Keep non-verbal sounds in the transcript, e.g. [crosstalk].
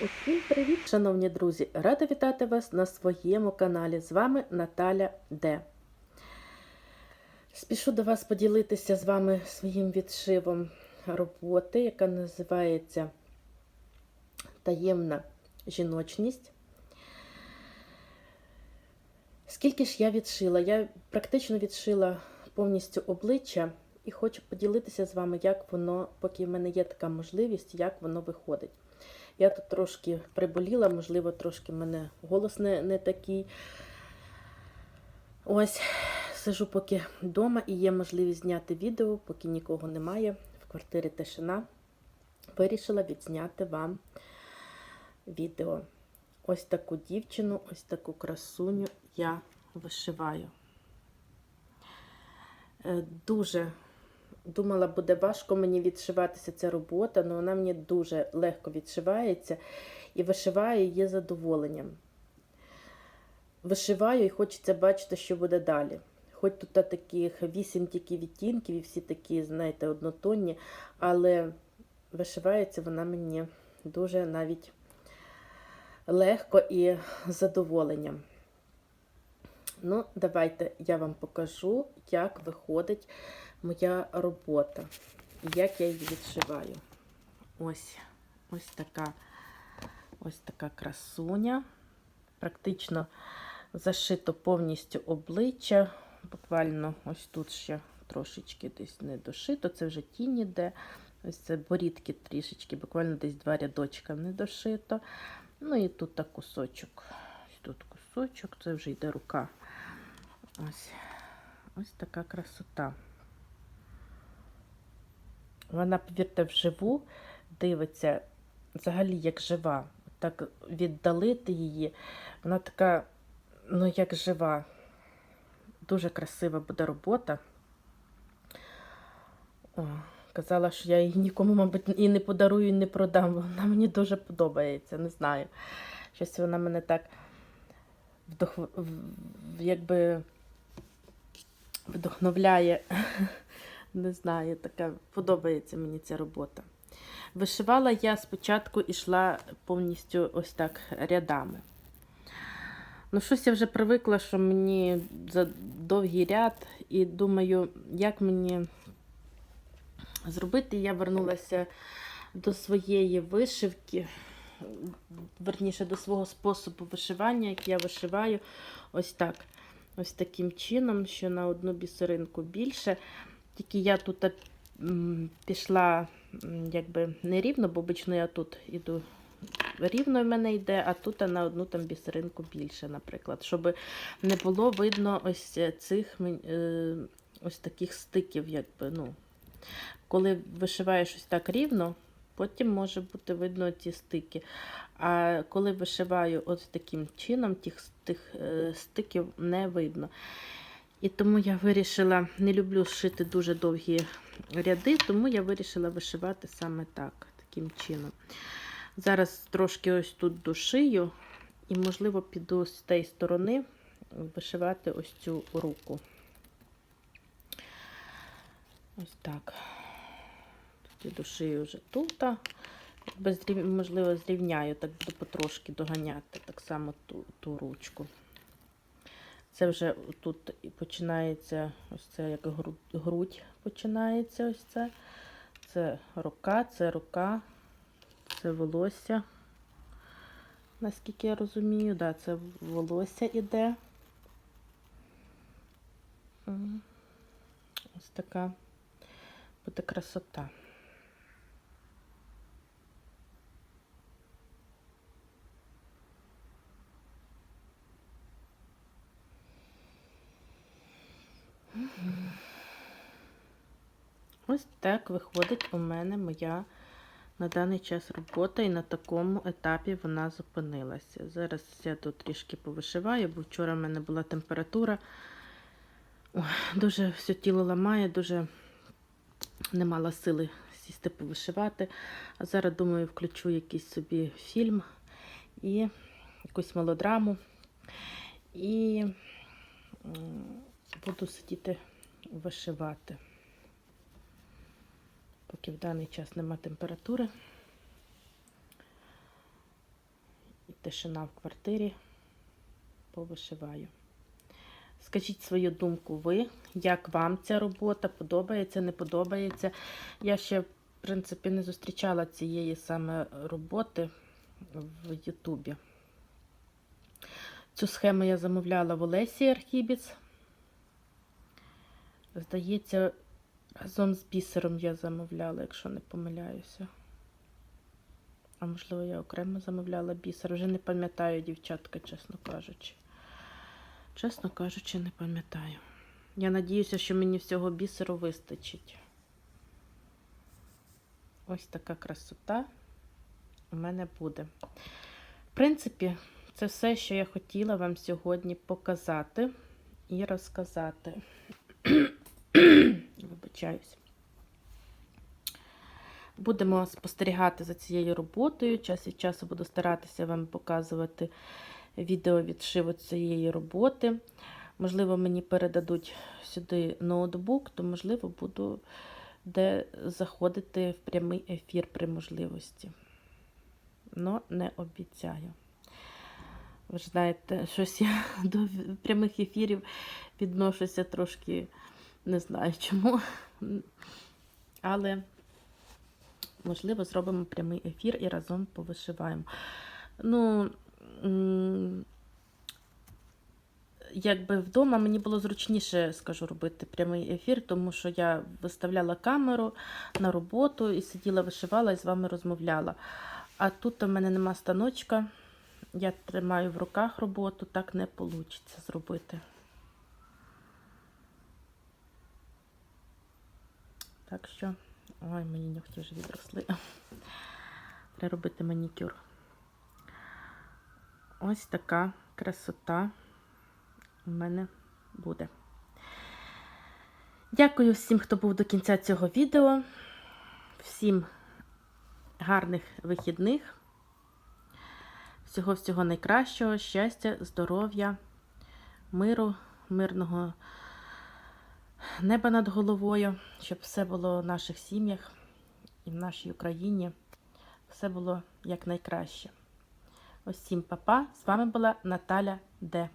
Усім привіт, шановні друзі! Рада вітати вас на своєму каналі. З вами Наталя Д. Спішу до вас поділитися з вами своїм відшивом роботи, яка називається Таємна жіночність. Скільки ж я відшила? Я практично відшила повністю обличчя і хочу поділитися з вами, як воно, поки в мене є така можливість, як воно виходить. Я тут трошки приболіла, можливо, трошки в мене голос не, не такий. Ось, сижу поки вдома і є можливість зняти відео, поки нікого немає. В квартирі тишина. Вирішила відзняти вам відео. Ось таку дівчину, ось таку красуню я вишиваю. Е, Дуже думала, буде важко мені відшиватися ця робота, але вона мені дуже легко відшивається і вишиваю її задоволенням. Вишиваю і хочеться бачити, що буде далі. Хоч тут таких вісім тільки відтінків, і всі такі, знаєте, однотонні, але вишивається вона мені дуже навіть легко і з задоволенням. Ну, давайте я вам покажу, як виходить моя робота. Як я її відшиваю. Ось ось така ось така красуня. Практично зашито повністю обличчя. Буквально ось тут ще трошечки десь не дошито, це вже тінь іде. Ось це борідки трішечки, буквально десь два рядочка не дошито. Ну і тут так кусочок. Ось тут кусочок, це вже йде рука. Ось ось така красота. Вона, повірте, вживу дивиться взагалі як жива. Так віддалити її. Вона така, ну, як жива. Дуже красива буде робота. О, казала, що я її нікому, мабуть, і не подарую, і не продам. Вона мені дуже подобається, не знаю. Щось вона мене так вдох... якби вдохновляє. Не знаю, така подобається мені ця робота. Вишивала я спочатку йшла повністю ось так рядами. Ну, щось я вже привикла, що мені за довгий ряд, і думаю, як мені зробити, я вернулася до своєї вишивки, верніше до свого способу вишивання, як я вишиваю ось так. Ось таким чином, що на одну бісеринку більше. Тільки я тут пішла якби не бо обично я тут іду рівно в мене йде, а тут на одну там бісеринку більше, наприклад, щоб не було видно ось цих е, ось таких стиків. якби, ну. Коли вишиваєш ось так рівно, потім може бути видно ці стики. А коли вишиваю ось таким чином, тих, тих е, стиків не видно. І тому я вирішила, не люблю шити дуже довгі ряди, тому я вирішила вишивати саме так, таким чином. Зараз трошки ось тут дошию, і, можливо, піду з тієї сторони вишивати ось цю руку. Ось так. Я дошию вже тут. Можливо, зрівняю, так буду потрошки доганяти так само ту, ту ручку. Це вже тут починається ось це як грудь починається ось це. Це рука, це рука, це волосся. Наскільки я розумію, да, це волосся іде. Ось така буде красота. Ось так виходить у мене моя на даний час робота, і на такому етапі вона зупинилася. Зараз я тут трішки повишиваю, бо вчора в мене була температура. Дуже все тіло ламає, дуже не мала сили сісти повишивати. А зараз, думаю, включу якийсь собі фільм і якусь мелодраму. І буду сидіти вишивати. Поки в даний час нема температури. І тишина в квартирі, повишиваю. Скажіть свою думку ви, як вам ця робота, подобається, не подобається. Я ще, в принципі, не зустрічала цієї саме роботи в Ютубі. Цю схему я замовляла в Олесі Архібіц. Здається, разом з бісером я замовляла, якщо не помиляюся. А можливо, я окремо замовляла бісер. Вже не пам'ятаю, дівчатка, чесно кажучи. Чесно кажучи, не пам'ятаю. Я надіюся, що мені всього бісеру вистачить. Ось така красота у мене буде. В принципі, це все, що я хотіла вам сьогодні показати і розказати. [clears throat] Вибачаюсь. Будемо спостерігати за цією роботою. Час від часу буду старатися вам показувати відео відшиву цієї роботи. Можливо, мені передадуть сюди ноутбук, то, можливо, буду де заходити в прямий ефір при можливості. Но не обіцяю. Ви ж знаєте, щось я [laughs] до прямих ефірів відношуся трошки, не знаю чому. Але, можливо, зробимо прямий ефір і разом повишиваємо. Ну, якби вдома мені було зручніше, скажу, робити прямий ефір, тому що я виставляла камеру на роботу і сиділа, вишивала і з вами розмовляла. А тут у мене нема станочка. Я тримаю в руках роботу, так не вийде зробити. Так що, ой, мені нігті вже відросли. Треба робити манікюр. Ось така красота у мене буде. Дякую всім, хто був до кінця цього відео. Всім гарних вихідних. Всього-всього найкращого, щастя, здоров'я, миру, мирного неба над головою, щоб все було в наших сім'ях і в нашій Україні. Все було якнайкраще. Усім па-па. З вами була Наталя Д.